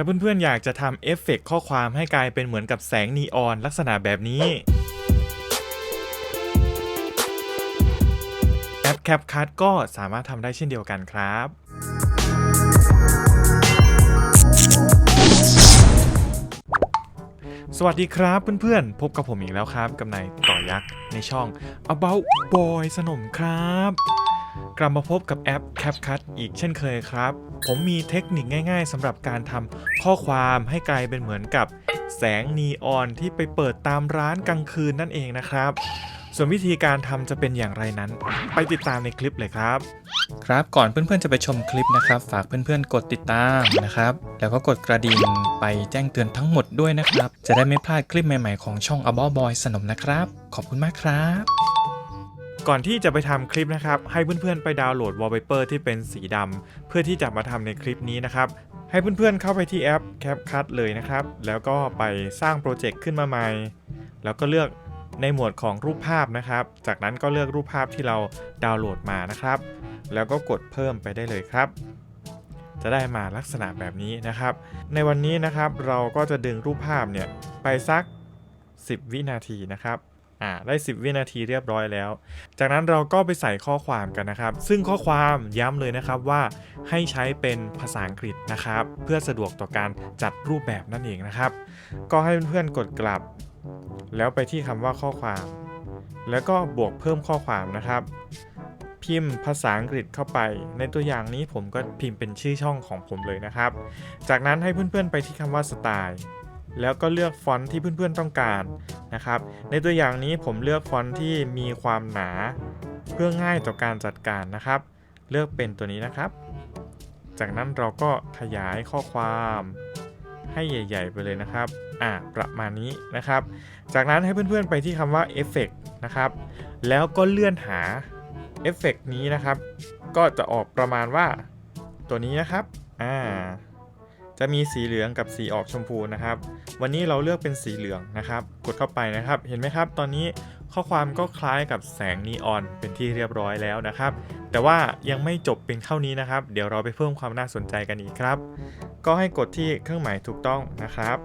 ถ้าเพื่อนๆอยากจะทำเอฟเฟกต์ข้อความให้กลายเป็นเหมือนกับแสงนีออนลักษณะแบบนี้ แอป CapCut ก็สามารถทำได้เช่นเดียวกันครับสวัสดีครับเพื่อนๆ พบกับผมอีกแล้วครับ กับนายต่อยักษ์ในช่อง About Boy สนมครับ กลับมาพบกับแอป CapCut อีกเช่นเคยครับ ผมมีเทคนิคง่ายๆสำหรับการทำข้อความให้กลายเป็นเหมือนกับแสงนีออนที่ไปเปิดตามร้านกลางคืนนั่นเองนะครับ ส่วนวิธีการทำจะเป็นอย่างไรนั้น ไปติดตามในคลิปเลยครับ ครับก่อนเพื่อนๆจะไปชมคลิปนะครับ ฝากเพื่อนๆกดติดตามนะครับ แล้วก็กดกระดิ่งไปแจ้งเตือนทั้งหมดด้วยนะครับ จะได้ไม่พลาดคลิปใหม่ๆของช่อง About Boy สนมนะครับ ขอบคุณมากครับ ก่อนที่จะไปทำคลิปนะครับ ให้เพื่อนๆไปดาวน์โหลด wallpaper ที่เป็นสีดำเพื่อที่จะมาทำในคลิปนี้นะครับ ให้เพื่อนๆเข้าไปที่แอป CapCut เลยนะครับ แล้วก็ไปสร้างโปรเจกต์ขึ้นมาใหม่ แล้วก็เลือกในหมวดของรูปภาพนะครับ จากนั้นก็เลือกรูปภาพที่เราดาวน์โหลดมานะครับ แล้วก็กดเพิ่มไปได้เลยครับ จะได้มาลักษณะแบบนี้นะครับ ในวันนี้นะครับเราก็จะดึงรูปภาพเนี่ยไปสัก 10 วินาทีนะครับ อ่าได้ 10 วินาทีเรียบร้อยแล้ว จากนั้นเราก็ไปใส่ข้อความกันนะครับ ซึ่งข้อความย้ำเลยนะครับว่าให้ใช้เป็นภาษาอังกฤษนะครับ เพื่อสะดวกต่อการจัดรูปแบบนั่นเองนะครับ ก็ให้เพื่อนๆกดกลับ แล้วไปที่คำว่าข้อความ แล้วก็บวกเพิ่มข้อความนะครับ พิมพ์ภาษาอังกฤษเข้าไป ในตัวอย่างนี้ผมก็พิมพ์เป็นชื่อช่องของผมเลยนะครับ จากนั้นให้เพื่อนๆไปที่คำว่าสไตล์ แล้วก็เลือกฟอนต์ที่เพื่อนๆต้องการนะครับ ในตัวอย่างนี้ผมเลือกฟอนต์ที่มีความหนาเพื่อง่ายต่อการจัดการนะครับ เลือกเป็นตัวนี้นะครับ จากนั้นเราก็ขยายข้อความให้ใหญ่ ๆ ไปเลยนะครับ อ่า ประมาณนี้นะครับ จากนั้นให้เพื่อนๆไปที่คำว่าเอฟเฟกนะครับ แล้วก็เลื่อนหาเอฟเฟกนี้นะครับ ก็จะออกประมาณว่าตัวนี้นะครับ อ่า จะมีสีเหลืองกับสีออกชมพูนะครับ วันนี้เราเลือกเป็นสีเหลืองนะครับ กดเข้าไปนะครับ เห็นไหมครับ ตอนนี้ข้อความก็คล้ายกับแสงนีออนเป็นที่เรียบร้อยแล้วนะครับ แต่ว่ายังไม่จบเป็นเท่านี้นะครับ เดี๋ยวเราไปเพิ่มความน่าสนใจกันอีกครับ ก็ให้กดที่เครื่องหมายถูกต้องนะครับ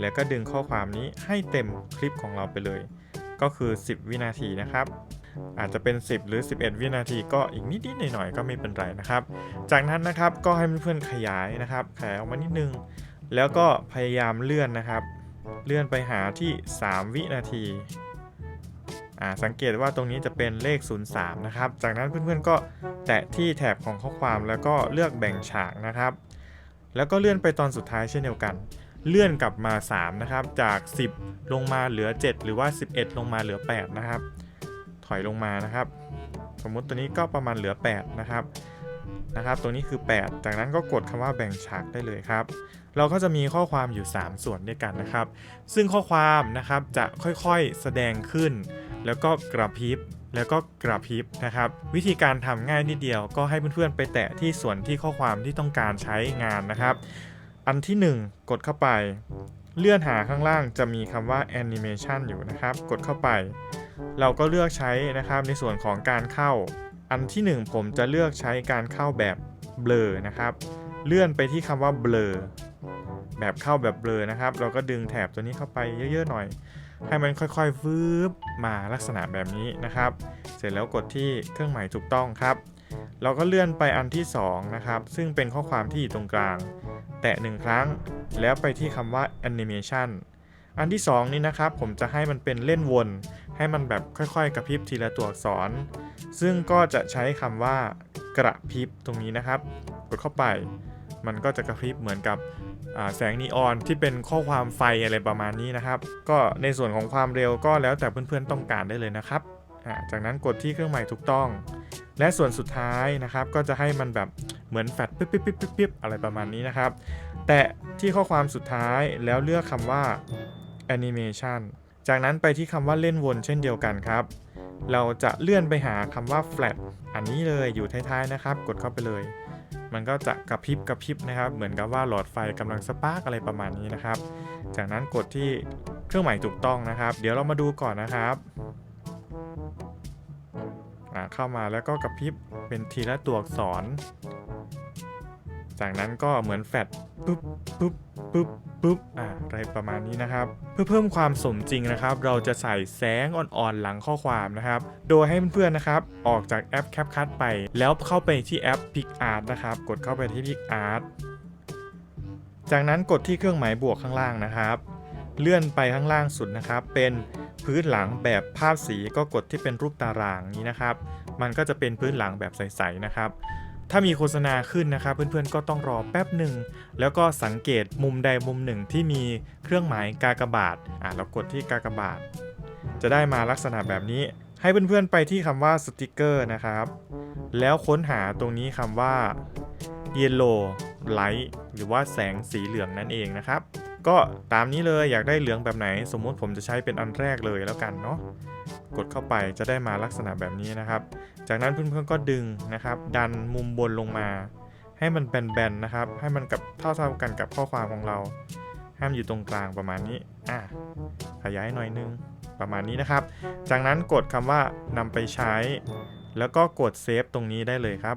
แล้วก็ดึงข้อความนี้ให้เต็มคลิปของเราไปเลย ก็คือ 10 วินาทีนะครับ อาจจะเป็น 10 หรือ 11 วินาทีก็อีกนิดๆหน่อยๆก็ไม่เป็นไรนะครับ จากนั้นนะครับก็ให้เพื่อนๆขยายนะครับขยายออกมานิดนึง แล้วก็พยายามเลื่อนนะครับ เลื่อนไปหาที่ 3 วินาทีอ่าสังเกตว่าตรงนี้จะเป็นเลข 03 นะครับ จากนั้นเพื่อนๆก็แตะที่แถบของข้อความแล้วก็เลือกแบ่งฉากนะครับ แล้วก็เลื่อนไปตอนสุดท้ายเช่นเดียวกัน เลื่อนกลับมา 3 นะครับ จาก 10 ลงมาเหลือ 7 หรือว่า 11 ลงมาเหลือ 8 นะครับ ถอยลงมานะครับ สมมุติตัวนี้ก็ประมาณเหลือ 8 นะครับนะครับ ตัวนี้คือ 8 จากนั้นก็กดคำว่าแบ่งฉากได้เลยครับ เราก็จะมีข้อความอยู่ 3 ส่วนด้วยกันนะครับ ซึ่งข้อความนะครับจะค่อยๆแสดงขึ้น แล้วก็กระพริบแล้วก็กระพริบนะครับ วิธีการทำง่ายนิดเดียว ก็ให้เพื่อนๆไปแตะที่ส่วนที่ข้อความที่ต้องการใช้งานนะครับ อันที่ 1 กดเข้าไป เลื่อนหาข้างล่างจะมีคำว่า animation อยู่นะครับ กดเข้าไป เราก็เลือกใช้นะครับในส่วนของการเข้า อันที่ 1 ผมจะเลือกใช้การเข้าแบบเบลอนะครับ เลื่อนไปที่คำว่าเบลอแบบเข้าแบบเบลอนะครับ เราก็ดึงแถบตัวนี้เข้าไปเยอะๆหน่อย ให้มันค่อยๆฟืบมาลักษณะแบบนี้นะครับ เสร็จแล้วกดที่เครื่องหมายถูกต้องครับ เราก็เลื่อนไปอันที่ 2 นะครับ ซึ่งเป็นข้อความที่อยู่ตรงกลาง แตะหนึ่งครั้ง แล้วไปที่คำว่า animation อันที่ 2 นี้นะครับผมจะให้มันเป็นเล่นวน ให้มันแบบค่อยๆ กระพริบทีละตัวอักษร ซึ่งก็จะใช้คำว่ากระพริบตรงนี้นะครับ กดเข้าไป มันก็จะกระพริบเหมือนกับแสงนีออนที่เป็นข้อความไฟอะไรประมาณนี้นะครับ ก็ในส่วนของความเร็วก็แล้วแต่เพื่อนๆต้องการได้เลยนะครับ จากนั้นกดที่เครื่องหมายถูกต้อง และส่วนสุดท้ายนะครับ ก็จะให้มันแบบเหมือนแฟลชปิ๊บปิ๊บปิ๊บปิ๊บอะไรประมาณนี้นะครับ แตะที่ข้อความสุดท้ายแล้วเลือกคำว่า animation จากนั้นไปที่คำว่าเล่นวนเช่นเดียวกันครับ เราจะเลื่อนไปหาคำว่า flat อันนี้เลยอยู่ท้ายๆนะครับ กดเข้าไปเลย มันก็จะกระพริบกระพริบนะครับ เหมือนกับว่าหลอดไฟกำลังสปาร์กอะไรประมาณนี้นะครับ จากนั้นกดที่เครื่องหมายถูกต้องนะครับ เดี๋ยวเรามาดูก่อนนะครับอ่าเข้ามาแล้วก็กระพริบเป็นทีละตัวอักษร จากนั้นก็เหมือนแฟดปุ๊บปุ๊บปุ๊บ ปุ๊บอ่าอะไรประมาณนี้นะครับ เพื่อเพิ่มความสมจริงนะครับ เราจะใส่แสงอ่อนๆหลังข้อความนะครับ โดยให้เพื่อนๆนะครับออกจากแอป CapCut ไป แล้วเข้าไปที่แอป PicArt นะครับ กดเข้าไปที่ PicArt จากนั้นกดที่เครื่องหมายบวกข้างล่างนะครับ เลื่อนไปข้างล่างสุดนะครับ เป็นพื้นหลังแบบภาพสีก็กดที่เป็นรูปตารางนี้นะครับ มันก็จะเป็นพื้นหลังแบบใสๆนะครับ ถ้ามีโฆษณาขึ้นนะครับเพื่อนๆก็ต้องรอแป๊บหนึ่ง แล้วก็สังเกตมุมใดมุมหนึ่งที่มีเครื่องหมายกากบาทอะเรากดที่กากบาท จะได้มาลักษณะแบบนี้ ให้เพื่อนๆไปที่คำว่าสติกเกอร์นะครับ แล้วค้นหาตรงนี้คำว่า yellow light หรือว่าแสงสีเหลืองนั่นเองนะครับ ก็ตามนี้เลยอยากได้เหลืองแบบไหน สมมุติผมจะใช้เป็นอันแรกเลยแล้วกันเนาะกดเข้าไปจะได้มาลักษณะแบบนี้นะครับ จากนั้นเพื่อนๆก็ดึงนะครับ ดันมุมบนลงมา ให้มันแบนๆนะครับ ให้มันกับเท่าๆกันกับข้อความของเรา ห้ามอยู่ตรงกลางประมาณนี้อะขยายหน่อยนึงประมาณนี้นะครับ จากนั้นกดคำว่านำไปใช้ แล้วก็กดเซฟตรงนี้ได้เลยครับ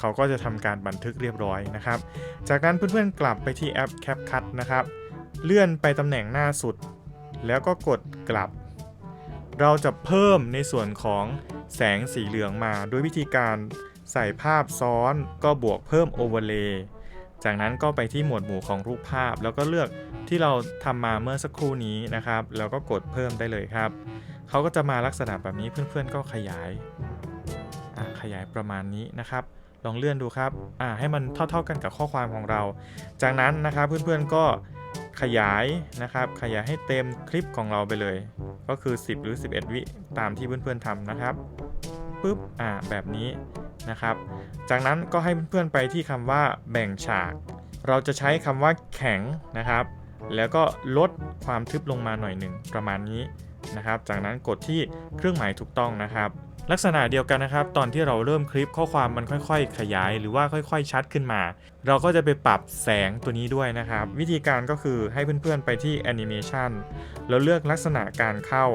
เขาก็จะทำการบันทึกเรียบร้อยนะครับ จากนั้นเพื่อนๆกลับไปที่แอป CapCut นะครับ เลื่อนไปตำแหน่งหน้าสุด แล้วก็กดกลับ เราจะเพิ่มในส่วนของแสงสีเหลืองมาด้วยวิธีการใส่ภาพซ้อนก็บวกเพิ่ม Overlay จากนั้นก็ไปที่หมวดหมู่ของรูปภาพ แล้วก็เลือกที่เราทำมาเมื่อสักครู่นี้นะครับ แล้วก็กดเพิ่มได้เลยครับ เขาก็จะมาลักษณะแบบนี้เพื่อนๆก็ขยายขยายประมาณนี้นะครับ ลองเลื่อนดูครับให้มันเท่าๆกันกับข้อความของเรา จากนั้นนะครับเพื่อนๆก็ ขยายนะครับ ขยายให้เต็มคลิปของเราไปเลย ก็คือ 10 หรือ 11 วิตามที่เพื่อนๆทำนะครับปุ๊บอ่าแบบนี้นะครับ จากนั้นก็ให้เพื่อนๆไปที่คำว่าแบ่งฉาก เราจะใช้คำว่าแข็งนะครับ แล้วก็ลดความทึบลงมาหน่อยหนึ่งประมาณนี้นะครับ จากนั้นกดที่เครื่องหมายถูกต้องนะครับ ลักษณะเดียวกันนะครับ ตอนที่เราเริ่มคลิปข้อความมันค่อยๆ ขยาย หรือว่าค่อยๆ ชัดขึ้นมา เราก็จะไปปรับแสงตัวนี้ด้วยนะครับ วิธีการก็คือให้เพื่อนๆไปที่ Animation แล้วเลือกลักษณะการเข้า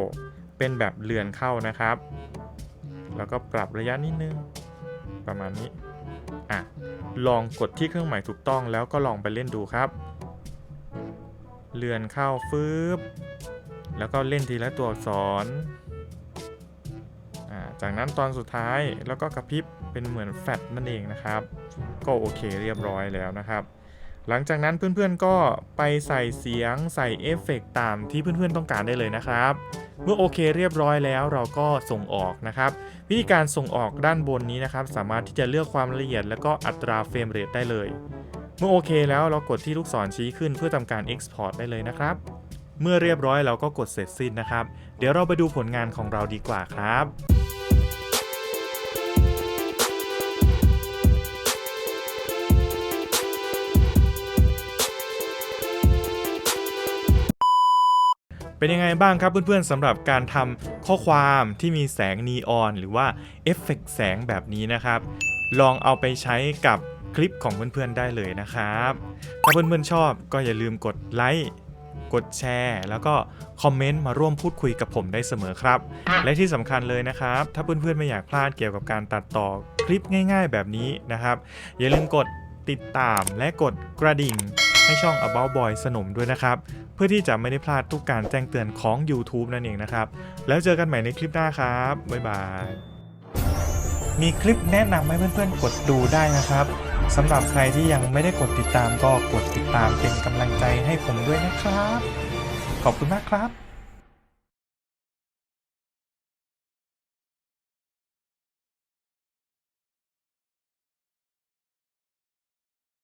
เป็นแบบเลือนเข้านะครับ แล้วก็ปรับระยะนิดนึง ประมาณนี้อะลองกดที่เครื่องหมายถูกต้องแล้วก็ลองไปเล่นดูครับเลือนเข้าฟืบแล้วก็เล่นทีละตัวอักษร จากนั้นตอนสุดท้ายแล้วก็กระพริบเป็นเหมือนแฟลชนั่นเองนะครับ ก็โอเคเรียบร้อยแล้วนะครับ หลังจากนั้นเพื่อนๆก็ไปใส่เสียงใส่เอฟเฟกต์ตามที่เพื่อนๆต้องการได้เลยนะครับ เมื่อโอเคเรียบร้อยแล้วเราก็ส่งออกนะครับ วิธีการส่งออกด้านบนนี้นะครับ สามารถที่จะเลือกความละเอียด และก็อัตราเฟรมเรทได้เลย เมื่อโอเคแล้วเรากดที่ลูกศรชี้ขึ้นเพื่อทำการ Export ได้เลยนะครับเมื่อเรียบร้อยเราก็กดเสร็จสิ้นนะครับ เดี๋ยวเราไปดูผลงานของเราดีกว่าครับ เป็นยังไงบ้างครับเพื่อนๆสำหรับการทำข้อความที่มีแสงนีออน หรือว่าเอฟเฟกต์แสงแบบนี้นะครับ ลองเอาไปใช้กับคลิปของเพื่อนๆได้เลยนะครับ ถ้าเพื่อนๆชอบก็อย่าลืมกดไลค์กดแชร์ แล้วก็คอมเมนต์มาร่วมพูดคุยกับผมได้เสมอครับ และที่สำคัญเลยนะครับ ถ้าเพื่อนๆไม่อยากพลาดเกี่ยวกับการตัดต่อคลิปง่าย ๆ แบบนี้นะครับ อย่าลืมกดติดตามและกดกระดิ่งให้ช่อง About Boy สนมด้วยนะครับ เพื่อที่จะไม่ได้พลาดทุกการแจ้งเตือนของ YouTube นั่นเองนะครับ แล้วเจอกันใหม่ในคลิปหน้าครับ บ๊ายบาย มีคลิปแนะนำให้เพื่อนๆ กดดูได้นะครับสำหรับใครที่ยังไม่ได้กดติดตามก็กดติดตามเป็นกำลังใจให้ผมด้วยนะครับ ขอบคุณมากครับ